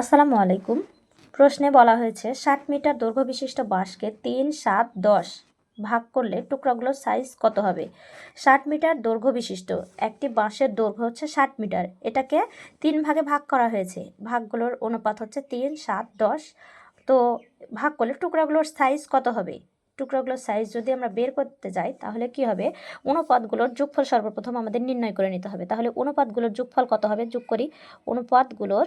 আসসালামু আলাইকুম। প্রশ্নে বলা হয়েছে, ষাট মিটার দৈর্ঘ্য বিশিষ্ট বাঁশকে তিন, সাত, দশ ভাগ করলে টুকরাগুলোর সাইজ কত হবে? ষাট মিটার দৈর্ঘ্য বিশিষ্ট একটি বাঁশের দৈর্ঘ্য হচ্ছে ষাট মিটার। এটাকে তিন ভাগে ভাগ করা হয়েছে। ভাগগুলোর অনুপাত হচ্ছে তিন, সাত, দশ। তো ভাগ করলে টুকরাগুলোর সাইজ কত হবে? টুকরাগুলোর সাইজ যদি আমরা বের করতে যাই, তাহলে কি হবে? অনুপাতগুলোর যোগফল সর্বপ্রথম আমাদের নির্ণয় করে নিতে হবে। তাহলে অনুপাতগুলোর যোগফল কত হবে? যোগ করি, অনুপাতগুলোর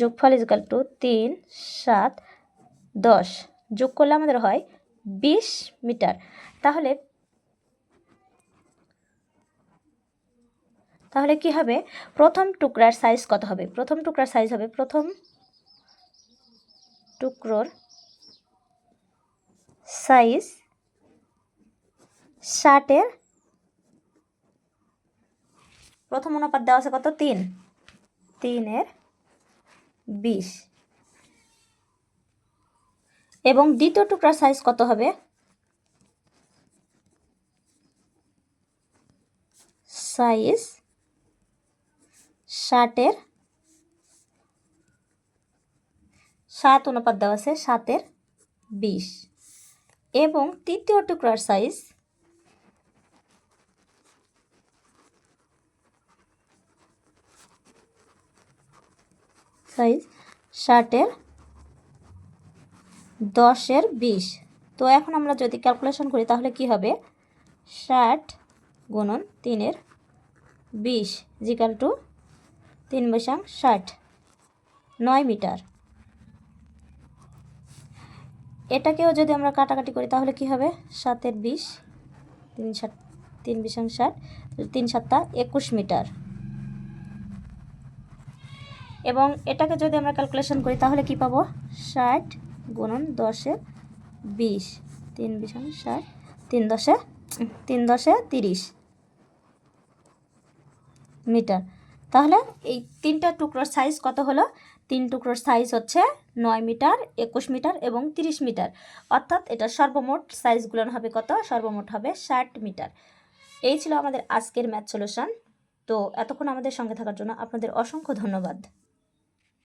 যোগফল ইজকাল টু তিন, সাত, দশ। যোগ করলে আমাদের হয় বিশ মিটার। তাহলে তাহলে কি হবে? প্রথম টুকরার সাইজ কত হবে? প্রথম টুকরার সাইজ হবে প্রথম টুকরোর সাইজ ষাটের। প্রথম অনুপাত দেওয়া আছে কত? তিন। তিনের বিশ। এবং দ্বিতীয় টুকরার সাইজ কত হবে? সাইজ ষাটের, সাত অনুপাত দেওয়া আছে, সাতের বিশ। এবং তৃতীয় টুকরার সাইজ সাইজ ষাটের, দশের, বিশ। তো এখন আমরা যদি ক্যালকুলেশন করি, তাহলে কি হবে? ষাট গুণন তিনের বিশ জিকাল টু তিন বৈশাং ষাট। নয় মিটার। এটাকেও যদি আমরা কাটাকাটি করি, তাহলে কি হবে? সাতের বিশ, তিন ষাট তিন বিশাং ষাট, তিন সাতটা একুশ মিটার। এবং এটাকে যদি আমরা ক্যালকুলেশন করি, তাহলে কি পাবো? ষাট গুণন দশে বিশ। তিন বিশ ষাট। তিন দশে তিন দশে তিরিশ মিটার। তাহলে এই তিনটা টুকরোর সাইজ কত হলো? তিন টুকরোর সাইজ হচ্ছে নয় মিটার, একুশ মিটার এবং তিরিশ মিটার। অর্থাৎ এটা সর্বমোট সাইজগুলো হবে কত? সর্বমোট হবে ষাট মিটার। এই ছিল আমাদের আজকের ম্যাথ সলিউশন তো এতক্ষণ আমাদের সঙ্গে থাকার জন্য আপনাদের অসংখ্য ধন্যবাদ।